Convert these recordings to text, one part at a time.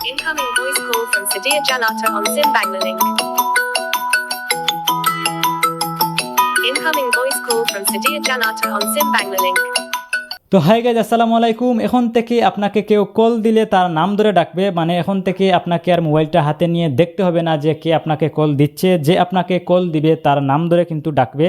Incoming voice call from Sadia Janata on SIM Banglalink. Incoming voice call from Sadia Janata on SIM Banglalink. তো hi guys আসসালামু আলাইকুম এখন থেকে আপনাকে কেউ কল দিলে তার নাম ধরে ডাকবে মানে এখন থেকে আপনাকে আর মোবাইলটা হাতে নিয়ে দেখতে হবে না যে কে আপনাকে কল দিচ্ছে যে আপনাকে কল দিবে তার নাম ধরে কিন্তু ডাকবে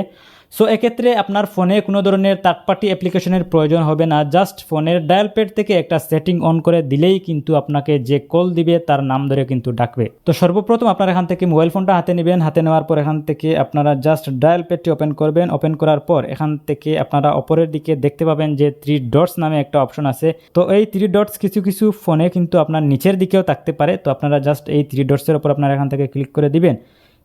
সো এক্ষেত্রে আপনার ফোনে কোনো ধরনের থার্ড পার্টি অ্যাপ্লিকেশনের প্রয়োজন হবে না। জাস্ট ফোনের ডায়াল প্যাড থেকে একটা সেটিং অন করে দিলেই কিন্তু আপনাকে যে কল দিবে তার নাম ধরে কিন্তু ডাকবে। তো সর্বপ্রথম আপনারা এখান থেকে মোবাইল ফোনটা হাতে নেবেন। হাতে নেওয়ার পর এখান থেকে আপনারা জাস্ট ডায়াল প্যাডটি ওপেন করবেন। ওপেন করার পর এখান থেকে আপনারা অপরের দিকে দেখতে পাবেন যে থ্রি ডটস নামে একটা অপশন আছে। তো এই থ্রি ডটস কিছু কিছু ফোনে কিন্তু আপনার নিচের দিকেও থাকতে পারে। তো আপনারা জাস্ট এই থ্রি ডটসের উপর আপনারা এখান থেকে ক্লিক করে দিবেন।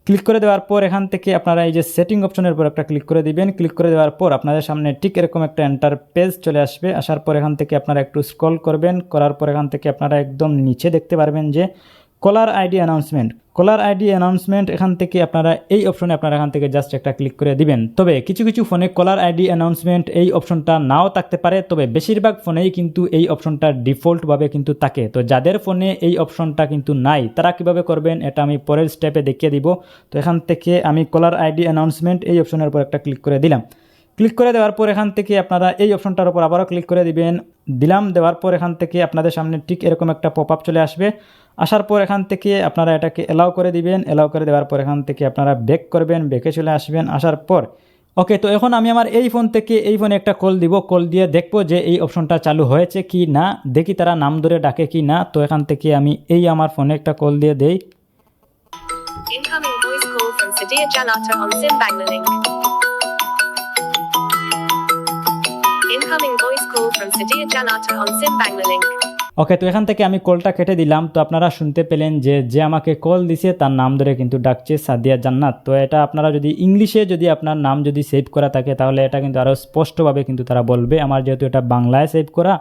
ক্লিক করে দেওয়ার পর এখান থেকে আপনারা এই যে সেটিং অপশনের উপর একটা ক্লিক করে দিবেন। ক্লিক করে দেওয়ার পর আপনাদের সামনে ঠিক এরকম একটা এন্টার পেজ চলে আসবে। আসার পর এখান থেকে আপনারা একটু স্ক্রল করবেন। করার পর এখান থেকে আপনারা একদম নিচে দেখতে পারবেন যে caller ID announcement caller ID announcement এখান থেকে আপনারা এই অপশনে আপনারা এখান থেকে জাস্ট একটা ক্লিক করে দিবেন। তবে কিছু কিছু ফোনে কলার আইডি অ্যানাউন্সমেন্ট এই অপশনটা নাও থাকতে পারে, তবে বেশিরভাগ ফোনেই কিন্তু এই অপশনটা ডিফল্টভাবে কিন্তু থাকে। তো যাদের ফোনে এই অপশনটা কিন্তু নাই, তারা কীভাবে করবেন, এটা আমি পরের স্টেপে দেখিয়ে দিব। তো এখান থেকে আমি কলার আইডি অ্যানাউন্সমেন্ট এই অপশনের উপর একটা ক্লিক করে দিলাম। ক্লিক করে দেওয়ার পর এখান থেকে আপনারা এই অপশনটার উপর আবারও ক্লিক করে দিবেন। দিলাম, দেওয়ার পর এখান থেকে আপনাদের সামনে ঠিক এরকম একটা পপ আপ চলে আসবে। আসার পর এখান থেকে আপনারা এটাকে এলাও করে দিবেন। এলাও করে দেওয়ার পর এখান থেকে আপনারা ব্যাক করবেন ব্যাকে চলে আসবেন। আসার পর ওকে তো এখন আমি আমার এই ফোন থেকে এই ফোনে একটা কল দিব। কল দিয়ে দেখব যে এই অপশনটা চালু হয়েছে কি না, দেখি তারা নাম ধরে ডাকে কি না। তো এখান থেকে আমি এই আমার ফোনে একটা কল দিয়ে দেই। Incoming voice call from Sadia Janata on SIM. Incoming voice call from Janata on. ওকে তো এখান থেকে আমি কলটা কেটে দিলাম। তো আপনারা শুনতে পেলেন যে যে আমাকে কল দিছে, তার নাম ধরে কিন্তু ডাকছে সাদিয়া জান্নাত। তো এটা আপনারা যদি ইংলিশে যদি আপনার নাম যদি সেভ করা থাকে, তাহলে এটা কিন্তু আরও স্পষ্টভাবে কিন্তু তারা বলবে। আমার যেহেতু এটা বাংলায় সেভ করা,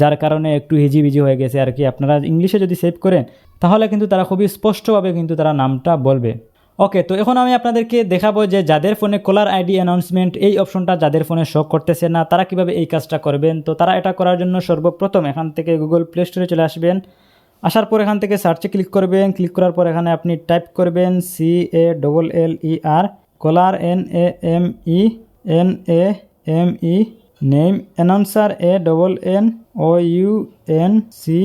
যার কারণে একটু হিজিবিজি হয়ে গেছে আর কি। আপনারা ইংলিশে যদি সেভ করেন, তাহলে কিন্তু তারা খুবই স্পষ্টভাবে কিন্তু তারা নামটা বলবে। ওকে তো এখন আমি আপনাদেরকে দেখাবো যে যাদের ফোনে কলার আইডি অ্যানাউন্সমেন্ট এই অপশনটা যাদের ফোনে শো করতেছে না, তারা কীভাবে এই কাজটা করবেন? তো তারা এটা করার জন্য সর্বপ্রথম এখান থেকে গুগল প্লে স্টোরে চলে আসবেন। আসার পর এখান থেকে সার্চে ক্লিক করবেন। ক্লিক করার পর এখানে আপনি টাইপ করবেন C A double L E R caller N A M E N A M E name announcer A double N O U N C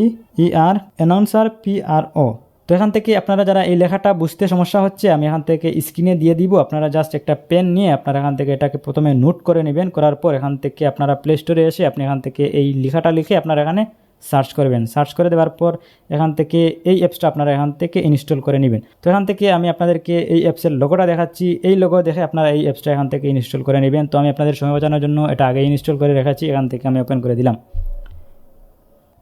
E R announcer P R O তো এখান থেকে আপনারা যারা এই লেখাটা বুঝতে সমস্যা হচ্ছে আমি এখান থেকে স্ক্রিনে দিয়ে দিব আপনারা জাস্ট একটা পেন নিয়ে আপনারা এখান থেকে এটাকে প্রথমে নোট করে নেবেন করার পর এখান থেকে আপনারা প্লে স্টোরে এসে আপনি এখান থেকে এই লেখাটা লিখে আপনারা এখানে সার্চ করবেন সার্চ করে দেওয়ার পর এখান থেকে এই অ্যাপসটা আপনারা এখান থেকে ইনস্টল করে নেবেন তো এখান থেকে আমি আপনাদেরকে এই অ্যাপসের লোগোটা দেখাচ্ছি এই লোগো দেখে আপনারা এই অ্যাপসটা এখান থেকে ইনস্টল করে নেবেন তো আমি আপনাদের সময় বাঁচানোর জন্য এটা আগে ইনস্টল করে রেখেছি এখান থেকে আমি ওপেন করে দিলাম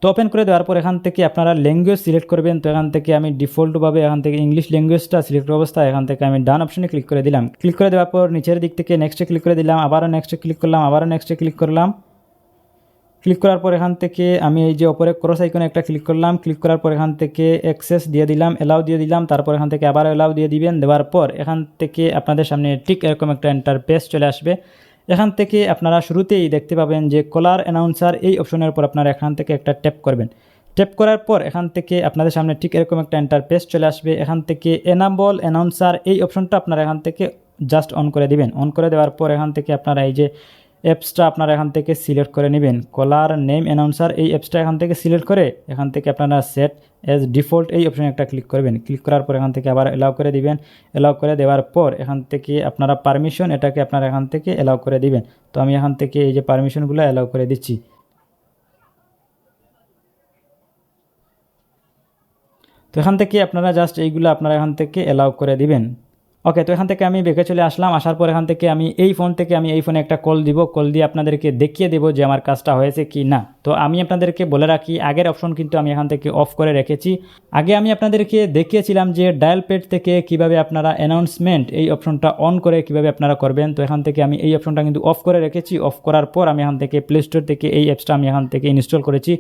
তো ওপেন করে দেওয়ার পর এখান থেকে আপনারা ল্যাঙ্গুয়েজ সিলেক্ট করবেন। তো এখান থেকে আমি ডিফল্টভাবে এখান থেকে ইংলিশ ল্যাঙ্গুয়েজটা সিলেক্ট অবস্থা, এখান থেকে আমি ডান অপশনে ক্লিক করে দিলাম। ক্লিক করে দেওয়ার পর নিচের দিক থেকে নেক্সটে ক্লিক করে দিলাম, আবারও নেক্সটে ক্লিক করলাম, আবারও নেক্সটে ক্লিক করলাম। ক্লিক করার পর এখান থেকে আমি এই যে ওপরে ক্রস আইকনে একটা ক্লিক করলাম। ক্লিক করার পর এখান থেকে অ্যাক্সেস দিয়ে দিলাম এলাও দিয়ে দিলাম, তারপর এখান থেকে আবার এলাও দিয়ে দিবেন। দেওয়ার পর এখান থেকে আপনাদের সামনে ঠিক এরকম একটা এন্টার পেজ চলে আসবে। এখান থেকে আপনারা শুরুতেই দেখতে পাবেন যে কলার অ্যানাউন্সার এই অপশনের উপর আপনারা এখান থেকে একটা ট্যাপ করবেন। ট্যাপ করার পর এখান থেকে আপনাদের সামনে ঠিক এরকম একটা এন্টার পেজ চলে আসবে। এখান থেকে এনাম্বল অ্যানাউন্সার এই অপশনটা আপনারা এখান থেকে জাস্ট অন করে দিবেন। অন করে দেওয়ার পর এখান থেকে আপনারা এই যে অ্যাপসটা আপনারা এখান থেকে সিলেক্ট করে নেবেন। কলার নেম অ্যানাউন্সার এই অ্যাপসটা এখান থেকে সিলেক্ট করে এখান থেকে আপনারা সেট এজ ডিফল্ট এই অপশনে একটা ক্লিক করবেন। ক্লিক করার পর এখান থেকে আবার এলাও করে দিবেন। এলাও করে দেওয়ার পর এখান থেকে আপনারা পারমিশন এটাকে আপনারা এখান থেকে এলাও করে দিবেন। তো আমি এখান থেকে এই যে পারমিশনগুলো এলাও করে দিচ্ছি। তো এখান থেকে আপনারা জাস্ট এইগুলো আপনারা এখান থেকে এলাও করে দিবেন। ওকে তো এখান থেকে আমি বেঁকে চলে আসলাম। আসার পর এখান থেকে আমি এই ফোন থেকে আমি এই ফোনে একটা কল দিব। কল দিয়ে আপনাদেরকে দেখিয়ে দেবো যে আমার কাজটা হয়েছে কি না। তো আমি আপনাদেরকে বলে রাখি, আগের অপশন কিন্তু আমি এখান থেকে অফ করে রেখেছি। আগে আমি আপনাদেরকে দেখিয়েছিলাম যে ডায়াল পেড থেকে কীভাবে আপনারা অ্যানাউন্সমেন্ট এই অপশনটা অন করে কীভাবে আপনারা করবেন। তো এখান থেকে আমি এই অপশনটা কিন্তু অফ করে রেখেছি। অফ করার পর আমি এখান থেকে প্লে স্টোর থেকে এই অ্যাপসটা আমি এখান থেকে ইনস্টল করেছি।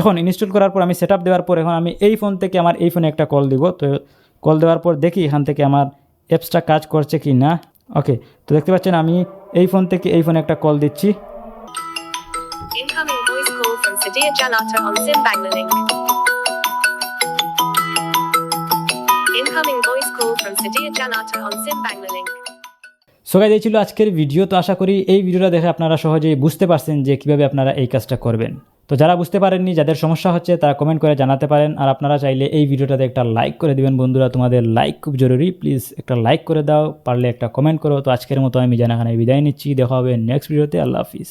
এখন ইনস্টল করার পর আমি সেট দেওয়ার পর এখন আমি এই ফোন থেকে আমার এই ফোনে একটা কল দিব। তো কল দেওয়ার পর দেখি এখান থেকে আমার অ্যাপসটা কাজ করছে কি না ওকে তো দেখতে পাচ্ছেন আমি এই ফোন থেকে এই ফোনে একটা কল দিচ্ছি Incoming voice call from Sadia Janata on Zimbangla Link. So guys এই ছিল আজকের ভিডিও তো আশা করি এই ভিডিওটা দেখে আপনারা সহজেই বুঝতে পারছেন যে কীভাবে আপনারা এই কাজটা করবেন। তো যারা বুঝতে পারেননি, যাদের সমস্যা হচ্ছে, তারা কমেন্ট করে জানাতে পারেন। আর আপনারা চাইলে এই ভিডিওটাতে একটা লাইক করে দিবেন। বন্ধুরা, তোমাদের লাইক খুব জরুরি। প্লিজ একটা লাইক করে দাও। পারলে একটা কমেন্ট করো। তো আজকের মতো আমি জানাখানে বিদায় নিচ্ছি। দেখা হবে নেক্সট ভিডিওতে আল্লাহ হাফিজ।